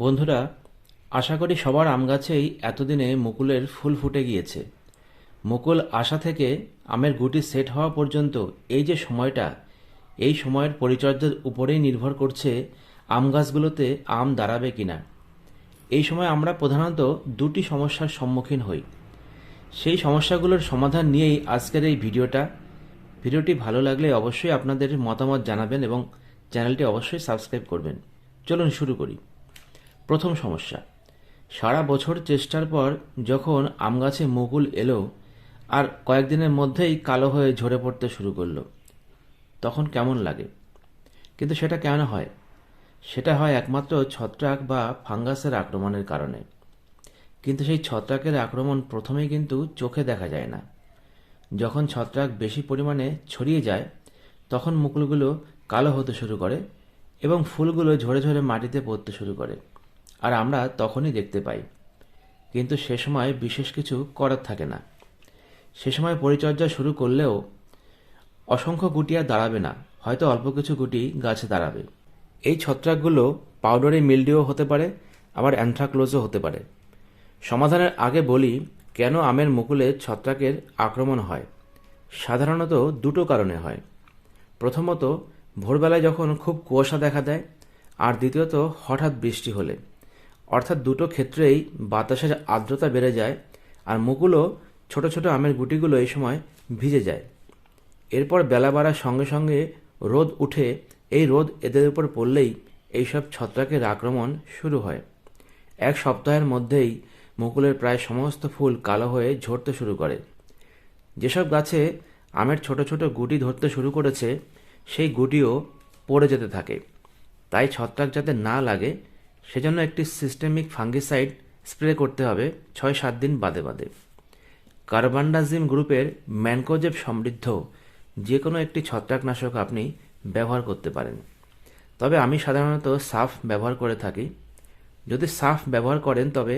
বন্ধুরা, আশা করি সবার আম গাছেই এতদিনে মুকুলের ফুল ফুটে গিয়েছে। মুকুল আসা থেকে আমের গুটি সেট হওয়া পর্যন্ত এই যে সময়টা, এই সময়ের পরিচর্যার উপরেই নির্ভর করছে আম গাছগুলোতে আম দাঁড়াবে কিনা। এই সময় আমরা প্রধানত দুটি সমস্যার সম্মুখীন হই। সেই সমস্যাগুলোর সমাধান নিয়েই আজকের এই ভিডিওটা। ভিডিওটি ভালো লাগলে অবশ্যই আপনাদের মতামত জানাবেন এবং চ্যানেলটি অবশ্যই সাবস্ক্রাইব করবেন। চলুন শুরু করি। প্রথম সমস্যা। সারা বছর চেষ্টার পর যখন আম গাছে মুকুল এলো আর কয়েকদিনের মধ্যেই কালো হয়ে ঝরে পড়তে শুরু করল, তখন কেমন লাগে? কিন্তু সেটা কেন হয়? সেটা হয় একমাত্র ছত্রাক বা ফাঙ্গাসের আক্রমণের কারণে। কিন্তু সেই ছত্রাকের আক্রমণ প্রথমেই কিন্তু চোখে দেখা যায় না। যখন ছত্রাক বেশি পরিমাণে ছড়িয়ে যায়, তখন মুকুলগুলো কালো হতে শুরু করে এবং ফুলগুলো ঝরে ঝরে মাটিতে পড়তে শুরু করে। আর আমরা তখনই দেখতে পাই। কিন্তু সে সময় বিশেষ কিছু করার থাকে না। সে সময় পরিচর্যা শুরু করলেও অসংখ্য গুটি আর দাঁড়াবে না। হয়তো অল্প কিছু গুটি গাছে দাঁড়াবে। এই ছত্রাকগুলো পাউডারি মিলডিও হতে পারে, আবার অ্যানথ্রাক্লোজও হতে পারে। সমাধানের আগে বলি, কেন আমের মুকুলে ছত্রাকের আক্রমণ হয়? সাধারণত দুটো কারণে হয়। প্রথমত, ভোরবেলায় যখন খুব কুয়াশা দেখা দেয়, আর দ্বিতীয়ত, হঠাৎ বৃষ্টি হলে। অর্থাৎ দুটো ক্ষেত্রেই বাতাসের আর্দ্রতা বেড়ে যায় আর মুকুলও ছোট ছোট আমের গুটিগুলো এই সময় ভিজে যায়। এরপর বেলা বাড়ার সঙ্গে সঙ্গে রোদ উঠে এই রোদ এদের উপর পড়লেই এইসব ছত্রাকের আক্রমণ শুরু হয়। এক সপ্তাহের মধ্যেই মুকুলের প্রায় সমস্ত ফুল কালো হয়ে ঝরতে শুরু করে। যেসব গাছে আমের ছোট ছোট গুটি ধরতে শুরু করেছে, সেই গুটিও পড়ে যেতে থাকে। তাই ছত্রাক যাতে না লাগে সেজন্য একটি সিস্টেমিক ফাঙ্গিসাইড স্প্রে করতে হবে ছয় সাত দিন বাদে বাদে। কার্বান্ডাজিম গ্রুপের ম্যানকোজেব সমৃদ্ধ যে কোনো একটি ছত্রাকনাশক আপনি ব্যবহার করতে পারেন। তবে আমি সাধারণত সাফ ব্যবহার করে থাকি। যদি সাফ ব্যবহার করেন, তবে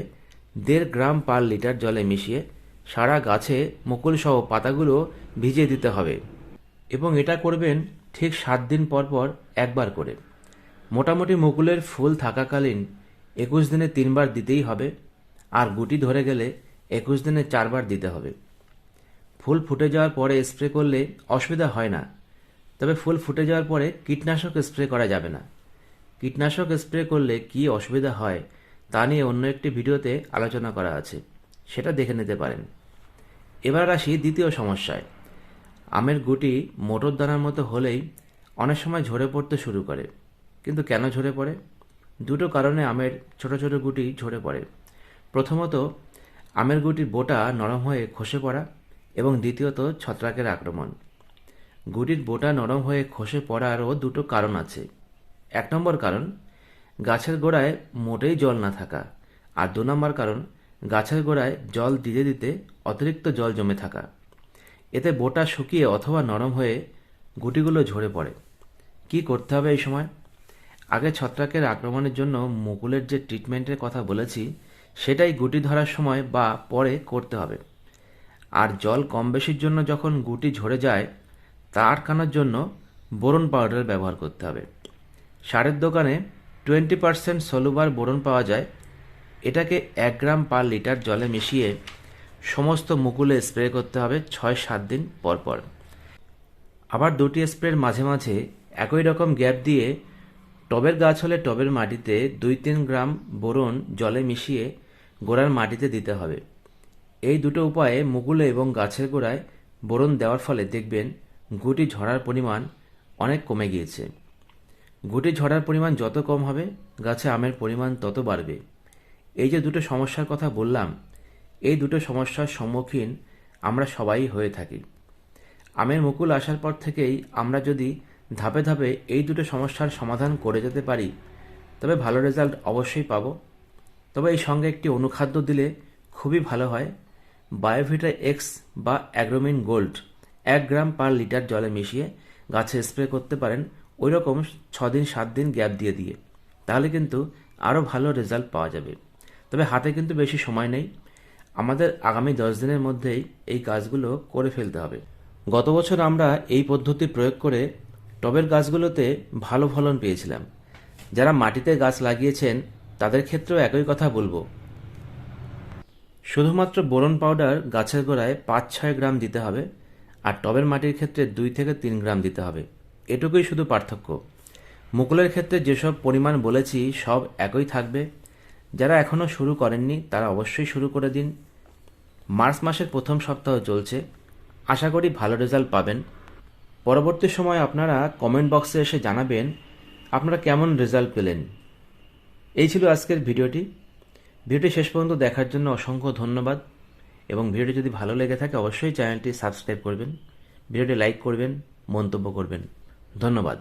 দেড় গ্রাম পার লিটার জলে মিশিয়ে সারা গাছে মুকুলসহ পাতাগুলো ভিজিয়ে দিতে হবে এবং এটা করবেন ঠিক সাত দিন পর পর একবার করে। মোটামুটি মুকুলের ফুল থাকাকালীন একুশ দিনে তিনবার দিতেই হবে, আর গুটি ধরে গেলে একুশ দিনে চারবার দিতে হবে। ফুল ফুটে যাওয়ার পরে স্প্রে করলে অসুবিধা হয় না, তবে ফুল ফুটে যাওয়ার পরে কীটনাশক স্প্রে করা যাবে না। কীটনাশক স্প্রে করলে কি অসুবিধা হয় তা নিয়ে অন্য একটি ভিডিওতে আলোচনা করা আছে, সেটা দেখে নিতে পারেন। এবার আসি দ্বিতীয় সমস্যায়। আমের গুটি মোটর দানার মতো হলেই অনেক সময় ঝরে পড়তে শুরু করে। কিন্তু কেন ঝরে পড়ে? দুটো কারণে আমের ছোট ছোট গুটি ঝরে পড়ে। প্রথমত, আমের গুটির বোটা নরম হয়ে খসে পড়া এবং দ্বিতীয়ত, ছত্রাকের আক্রমণ। গুটির বোটা নরম হয়ে খসে পড়ারও দুটো কারণ আছে। এক নম্বর কারণ, গাছের গোড়ায় মোটেই জল না থাকা। আর দু নম্বর কারণ, গাছের গোড়ায় জল দিতে দিতে অতিরিক্ত জল জমে থাকা। এতে বোটা শুকিয়ে অথবা নরম হয়ে গুটিগুলো ঝরে পড়ে। কি করতে হবে এই সময়? আগে ছত্রাকের আক্রমণের জন্য মুকুলের যে ট্রিটমেন্টের কথা বলেছি, সেটাই গুটি ধরার সময় বা পরে করতে হবে। আর জল কম বেশির জন্য যখন গুটি ঝরে যায়, তা আটকানোর জন্য বোরন পাউডার ব্যবহার করতে হবে। সারের দোকানে টোয়েন্টি পার্সেন্ট সলুবার বোরন পাওয়া যায়। এটাকে এক গ্রাম পার লিটার জলে মিশিয়ে সমস্ত মুকুলে স্প্রে করতে হবে ছয় সাত দিন পর পর আবার দুটি স্প্রের মাঝে মাঝে একই রকম গ্যাপ দিয়ে টবের গাছ হলে টবের মাটিতে দুই তিন গ্রাম বোরন জলে মিশিয়ে গোড়ার মাটিতে দিতে হবে। এই দুটো উপায়ে মুকুলে এবং গাছের গোড়ায় বোরন দেওয়ার ফলে দেখবেন গুটি ঝরার পরিমাণ অনেক কমে গিয়েছে। গুটি ঝরার পরিমাণ যত কম হবে, গাছে আমের পরিমাণ তত বাড়বে। এই যে দুটো সমস্যার কথা বললাম, এই দুটো সমস্যার সম্মুখীন আমরা সবাই হয়ে থাকি। আমের মুকুল আসার পর থেকেই আমরা যদি ধাপে ধাপে এই দুটো সমস্যার সমাধান করে যেতে পারি, তবে ভালো রেজাল্ট অবশ্যই পাব। তবে এই সঙ্গে একটি অনুখাদ্য দিলে খুবই ভালো হয় বায়োভিটা এক্স বা অ্যাগ্রোমিন গোল্ড এক গ্রাম পার লিটার জলে মিশিয়ে গাছে স্প্রে করতে পারেন ওই রকম ছ দিন সাত দিন গ্যাপ দিয়ে দিয়ে। তাহলে কিন্তু আরও ভালো রেজাল্ট পাওয়া যাবে। তবে হাতে কিন্তু বেশি সময় নেই। আমাদের আগামী দশ দিনের মধ্যেই এই কাজগুলো করে ফেলতে হবে। গত বছর আমরা এই পদ্ধতি প্রয়োগ করে টবের গাছগুলোতে ভালো ফলন পেয়েছিলাম। যারা মাটিতে গাছ লাগিয়েছেন, তাদের ক্ষেত্রেও একই কথা বলব। শুধুমাত্র বোরন পাউডার গাছের গোড়ায় পাঁচ ছয় গ্রাম দিতে হবে, আর টবের মাটির ক্ষেত্রে দুই থেকে তিন গ্রাম দিতে হবে। এটুকুই শুধু পার্থক্য। মুকুলের ক্ষেত্রে যেসব পরিমাণ বলেছি, সব একই থাকবে। যারা এখনও শুরু করেননি, তারা অবশ্যই শুরু করে দিন। মার্চ মাসের প্রথম সপ্তাহ চলছে। আশা করি ভালো রেজাল্ট পাবেন। পরবর্তী সময় আপনারা কমেন্ট বক্সে এসে জানাবেন আপনারা কেমন রেজাল্ট পেলেন। এই ছিল আজকের ভিডিওটি। ভিডিওটি শেষ পর্যন্ত দেখার জন্য অসংখ্য ধন্যবাদ এবং ভিডিওটি যদি ভালো লেগে থাকে অবশ্যই চ্যানেলটি সাবস্ক্রাইব করবেন, ভিডিওটি লাইক করবেন, মন্তব্য করবেন। ধন্যবাদ।